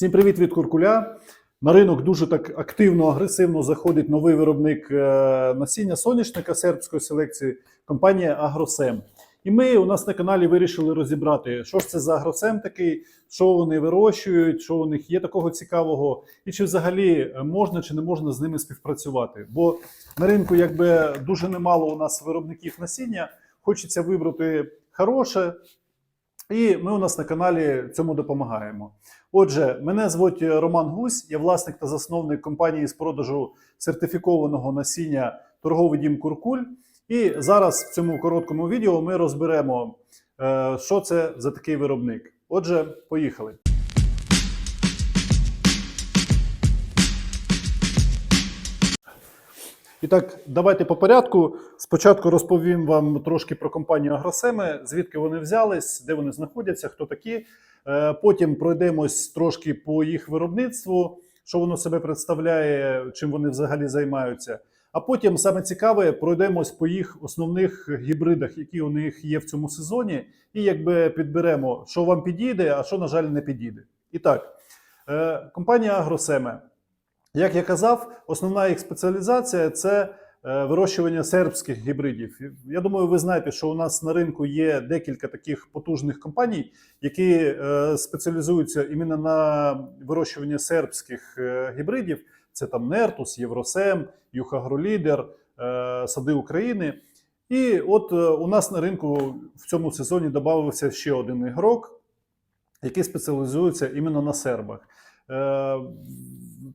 Всім привіт від Куркуля. На ринок дуже так активно, агресивно заходить новий виробник е, насіння соняшника сербської селекції, компанія Агросем. І ми у нас на каналі вирішили розібрати, що ж це за агросем такий, що вони вирощують, що у них є такого цікавого, і чи взагалі можна чи не можна з ними співпрацювати. Бо на ринку якби дуже немало у нас виробників насіння, хочеться вибрати хороше, і ми у нас на каналі цьому допомагаємо. Отже, мене звуть Роман Гусь, я власник та засновник компанії з продажу сертифікованого насіння торговий дім Куркуль. І зараз в цьому короткому відео ми розберемо, е, що це за такий виробник. Отже, поїхали. І так, давайте по порядку. Спочатку розповім вам трошки про компанію Агросеми, звідки вони взялись, де вони знаходяться, хто такі. Е, Потім пройдемось трошки по їх виробництву, що воно себе представляє, чим вони взагалі займаються. А потім саме цікаве, пройдемось по їх основних гібридах, які у них є в цьому сезоні, і якби підберемо, що вам підійде, а що, на жаль, не підійде. І так, е, компанія Агросеме. Як я казав, основна їх спеціалізація це е, вирощування сербських гібридів. Я думаю, ви знаєте, що у нас на ринку є декілька таких потужних компаній, які е, спеціалізуються іменно на вирощуванні сербських е, гібридів. Це там Нертус, Євросем, Юхагролідер, Сади України. І от у нас на ринку в цьому сезоні додався ще один ігрок, який спеціалізується іменно на сербах. Е,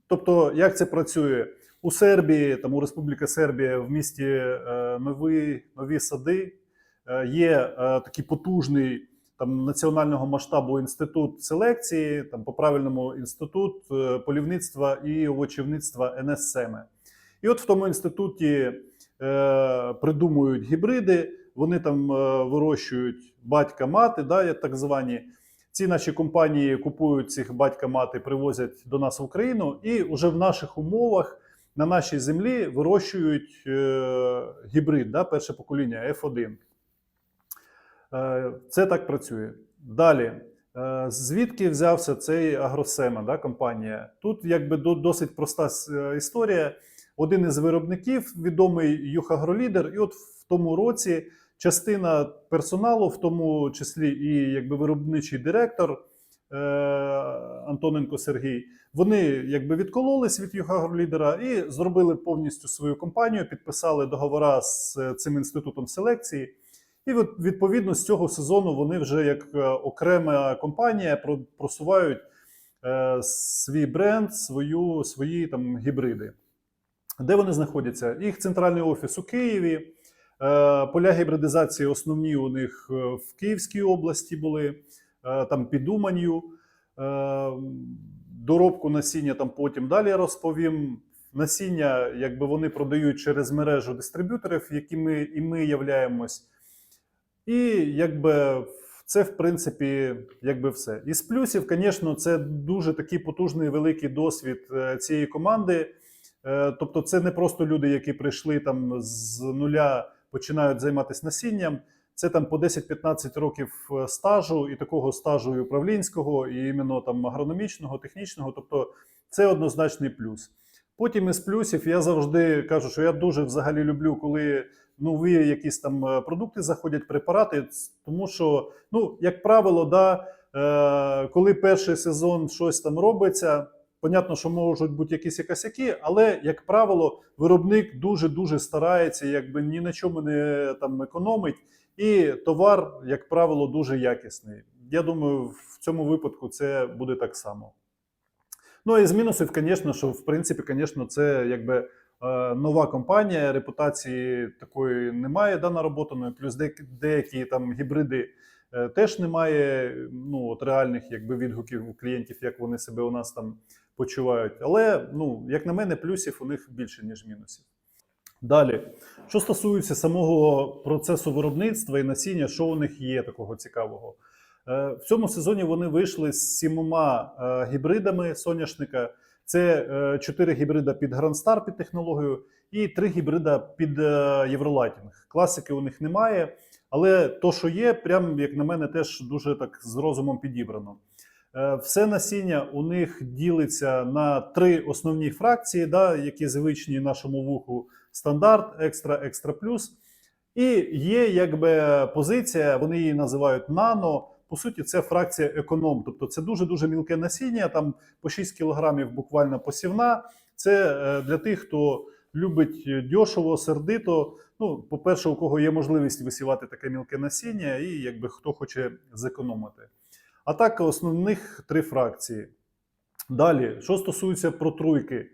Тобто, як це працює у Сербії, там у Республіка Сербія в місті е, нові, нові сади, е, є такий потужний там національного масштабу інститут селекції, там по правильному інститут полівництва і овочівництва НССЕМЕ. І от в тому інституті е, придумують гібриди, вони там вирощують батька-мати, да, так звані. Ці наші компанії купують цих батька-мати, привозять до нас в Україну, і вже в наших умовах на нашій землі вирощують е, гібрид, да, перше покоління F1. Е, це так працює. Далі. Е, Звідки взявся цей Агросема да, компанія? Тут якби досить проста е, історія. Один із виробників, відомий Юхагролідер, і от в тому році частина персоналу, в тому числі і якби виробничий директор е, Антоненко Сергій, вони якби відкололись від Юхагролідера і зробили повністю свою компанію, підписали договора з е, цим інститутом селекції. І відповідно з цього сезону вони вже як е, окрема компанія просувають е, свій бренд, свою, свої там гібриди. Де вони знаходяться? Їх центральний офіс у Києві. Е, Поля гібридизації основні у них е, в Київській області були, е, там під Уманью. Доробку насіння там потім далі розповім. Насіння, якби вони продають через мережу дистриб'юторів, якими і ми являємось. І якби це, в принципі, якби все. Із плюсів, звісно, це дуже такий потужний великий досвід цієї команди. Тобто, це не просто люди, які прийшли там з нуля, починають займатися насінням. Це там по 10-15 років е, стажу, і такого стажу і управлінського, і іменно там агрономічного, технічного. Тобто, це однозначний плюс. Потім із плюсів я завжди кажу, що я дуже взагалі люблю, коли нові якісь там е, продукти заходять, препарати, тому що, ну, як правило, да, е, коли перший сезон щось там робиться, понятно, що можуть бути якісь косяки, але, як правило, виробник дуже-дуже старається, якби ні на чому не там економить, і товар, як правило, дуже якісний. Я думаю, в цьому випадку це буде так само. Ну і з мінусів, звісно, що в принципі, звісно, це якби е, нова компанія, репутації такої немає да, нароботаної, плюс деякі, деякі там гібриди е, теж немає ну, от реальних якби, відгуків у клієнтів, як вони себе у нас там почувають. Але, ну, як на мене, плюсів у них більше, ніж мінусів. Далі, що стосується самого процесу виробництва і насіння, що у них є такого цікавого? Е, В цьому сезоні вони вийшли з сімома е, гібридами соняшника. Це е, чотири гібрида під Star під технологію і три гібрида під Євролайтінг. Класики у них немає, але то, що є, прям як на мене, теж дуже так з розумом підібрано. Е, Все насіння у них ділиться на три основні фракції, да, які звичні нашому вуху: стандарт, екстра, екстра плюс. І є якби позиція, вони її називають нано. По суті, це фракція економ. Тобто це дуже-дуже мілке насіння, там по 6 кілограмів буквально посівна. Це е, для тих, хто любить дешево, сердито. Ну, по-перше, у кого є можливість висівати таке мілке насіння, і якби хто хоче зекономити. А так, основних три фракції. Далі, що стосується протруйки, е,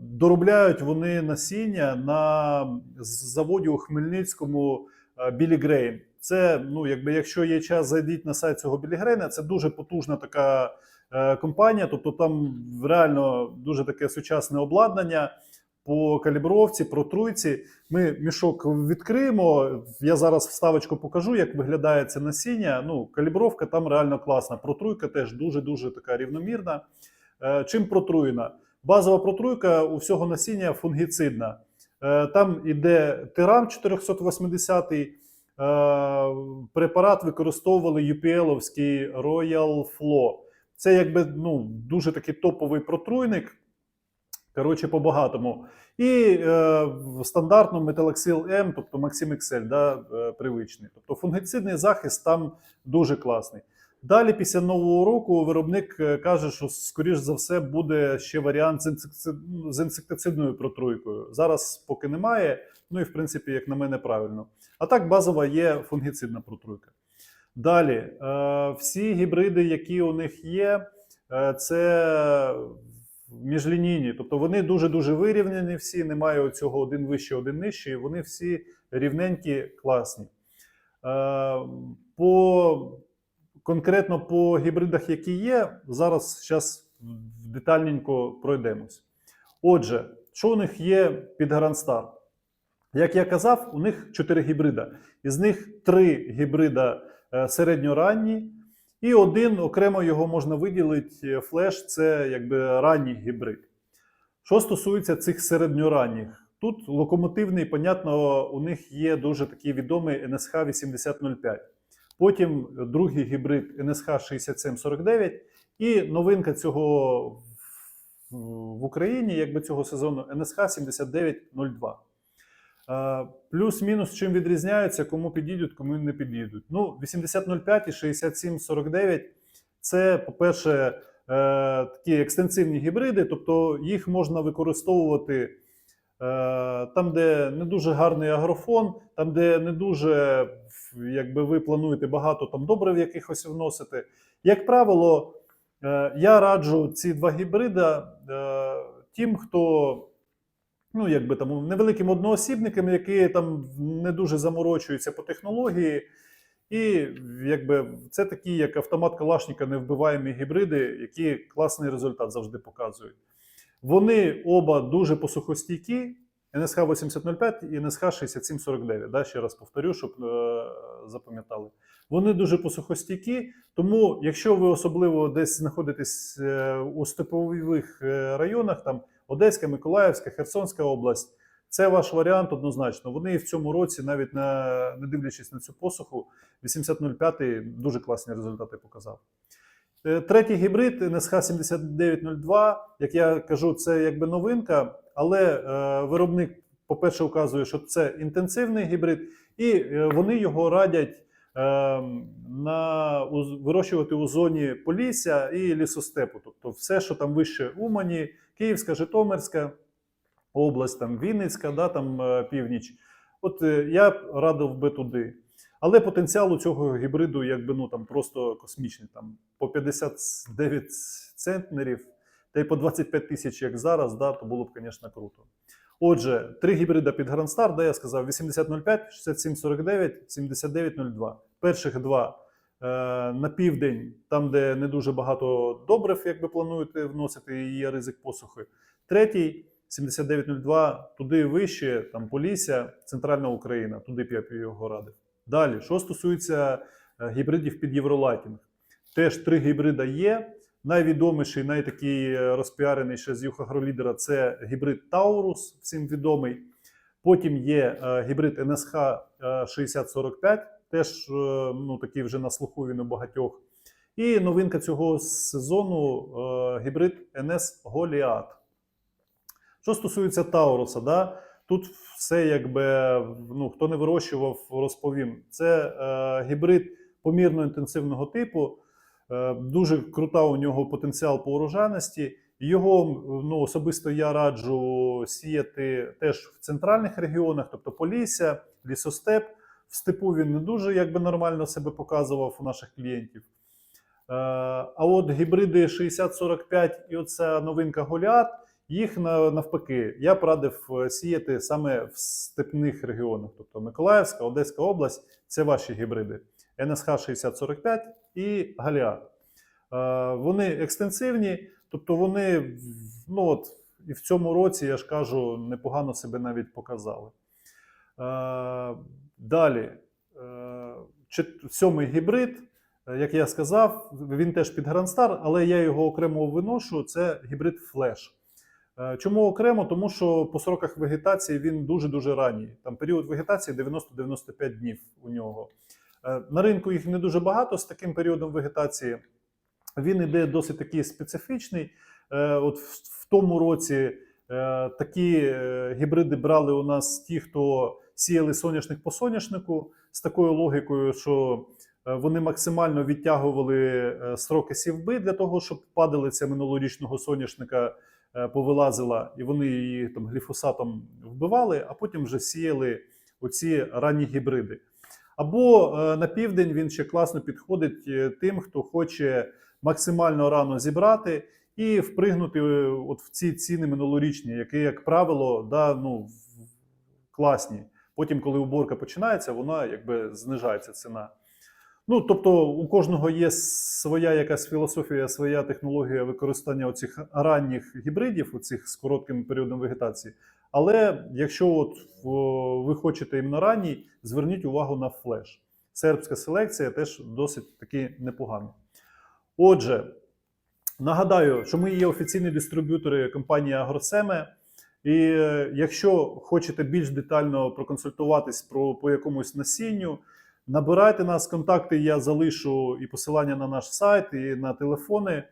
доробляють вони насіння на заводі у Хмельницькому е, Білі Грейн. Це, ну, якби, якщо є час, зайдіть на сайт цього Білі Грейна, це дуже потужна така е, компанія, тобто там реально дуже таке сучасне обладнання по калібровці, протруйці. Ми мішок відкриємо. Я зараз вставочку покажу, як виглядає це насіння. Ну, калібровка там реально класна. Протруйка теж дуже-дуже така рівномірна. Е, Чим протруєна? Базова протруйка у всього насіння фунгіцидна. Е, Там іде тиран 480 е, препарат використовували UPL-овський Royal Flow. Це якби ну, дуже такий топовий протруйник. Коротше, по-багатому. І е, в стандартну металоксил М, тобто Maxim XL, да, е, привичний. Тобто фунгіцидний захист там дуже класний. Далі, після нового року, виробник е, каже, що, скоріш за все, буде ще варіант з, інсектицидною протруйкою. Зараз поки немає. Ну і в принципі, як на мене, правильно. А так, базова є фунгіцидна протруйка. Далі, е, всі гібриди, які у них є, це міжлінійні, тобто вони дуже-дуже вирівняні всі, немає оцього один вище, один нижчий, вони всі рівненькі, класні. Е, По, конкретно по гібридах, які є, зараз зараз детальненько пройдемось. Отже, що у них є під Star? Як я казав, у них 4 гібрида. Із них 3 гібрида е, середньоранні, і один окремо його можна виділити. Флеш це якби ранній гібрид. Що стосується цих середньоранніх, тут локомотивний, понятно, у них є дуже такий відомий NSH 8005. Потім другий гібрид NSH 6749. І новинка цього в- Україні, якби цього сезону, NSH 7902. Е, Плюс-мінус, чим відрізняються, кому підійдуть, кому не підійдуть. Ну, 8005 і 6749 це, по-перше, е, такі екстенсивні гібриди, тобто їх можна використовувати е, там, де не дуже гарний агрофон, там, де не дуже, якби ви плануєте багато там добрив якихось вносити. Як правило, я раджу ці два гібрида тим, хто ну, якби там невеликим одноосібникам, які там не дуже заморочуються по технології. І якби це такі, як автомат Калашника, невбиваємі гібриди, які класний результат завжди показують. Вони оба дуже посухостійкі. НСХ 8005 і НСХ 6749. Да, ще раз повторю, щоб е, запам'ятали. Вони дуже посухостійкі, тому якщо ви особливо десь знаходитесь е, у степових е, районах, там Одеська, Миколаївська, Херсонська область, це ваш варіант однозначно. Вони в цьому році, навіть на, не дивлячись на цю посуху, 8005 дуже класні результати показав. Е, Третій гібрид NSH 7902, як я кажу, це якби новинка, але е, виробник, по-перше, указує, що це інтенсивний гібрид, і е, вони його радять е, на, у, вирощувати у зоні Полісся і лісостепу. Тобто все, що там вище Умані, Київська, Житомирська область, там Вінницька, да, там е, північ. От е, я радив би туди. Але потенціал у цього гібриду якби ну там просто космічний. Там по 59 центнерів, та й по 25 тисяч, як зараз, да, то було б, звісно, круто. Отже, три гібрида під Star, де я сказав 8005, 6749, 7902. Перших два на південь, там, де не дуже багато добрив, як ви плануєте вносити, і є ризик посухи. Третій 7902, туди вище, там Полісся, Центральна Україна, туди б я його радив. Далі, що стосується е, гібридів під Євролайтінг, теж три гібрида є. Найвідоміший, найтакий е, розпіарений ще з Юха Агролідера це гібрид Таурус, всім відомий. Потім є е, гібрид НСХ е, 6045, теж е, ну, такий вже на слуху він у багатьох. І новинка цього сезону е, гібрид NS Goliath. Що стосується Тауруса, да, тут все якби ну, хто не вирощував, розповім. Це е, гібрид помірно інтенсивного типу. Дуже крута у нього потенціал по урожайності. Його ну, особисто я раджу сіяти теж в центральних регіонах, тобто Полісся, лісостеп. В степу він не дуже якби нормально себе показував у наших клієнтів. Е, А от гібриди 6045 і оця новинка Голіат, їх навпаки, я б радив е, сіяти саме в степних регіонах, тобто Миколаївська, Одеська область це ваші гібриди. НСХ 6045 і Галіат. Е, Вони екстенсивні, тобто вони ну от, і в цьому році, я ж кажу, непогано себе навіть показали. Далі, е, сьомий гібрид, е, як я сказав, він теж під Грандстар, але я його окремо виношу. Це гібрид Флеш. Чому окремо? Тому що по сроках вегетації він дуже-дуже ранній. Там період вегетації 90-95 днів у нього. Е, На ринку їх не дуже багато з таким періодом вегетації. Він іде досить такий специфічний. От в, тому році такі гібриди брали у нас ті, хто сіяли соняшник по соняшнику з такою логікою, що е, вони максимально відтягували е, строки сівби для того, щоб падалиця минулорічного соняшника е, повилазила, і вони її там гліфосатом вбивали, а потім вже сіяли оці ранні гібриди. Або на південь він ще класно підходить тим, хто хоче максимально рано зібрати і впригнути от в ці ціни минулорічні, які, як правило, да, ну, класні. Потім, коли уборка починається, вона якби знижається ціна. Ну, тобто, у кожного є своя якась філософія, своя технологія використання оцих ранніх гібридів, оцих з коротким періодом вегетації. Але якщо от ви хочете іменно ранній, зверніть увагу на флеш. Сербська селекція теж досить таки непогана. Отже, нагадаю, що ми є офіційні дистриб'ютори компанії Агросеме. І е, якщо хочете більш детально проконсультуватись про по якомусь насінню, набирайте нас, контакти я залишу і посилання на наш сайт, і на телефони.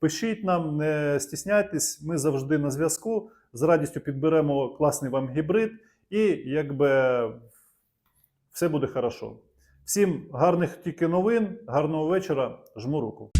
Пишіть нам, не стісняйтесь, ми завжди на зв'язку. З радістю підберемо класний вам гібрид, і якби все буде хорошо. Всім гарних тільки новин, гарного вечора, жму руку.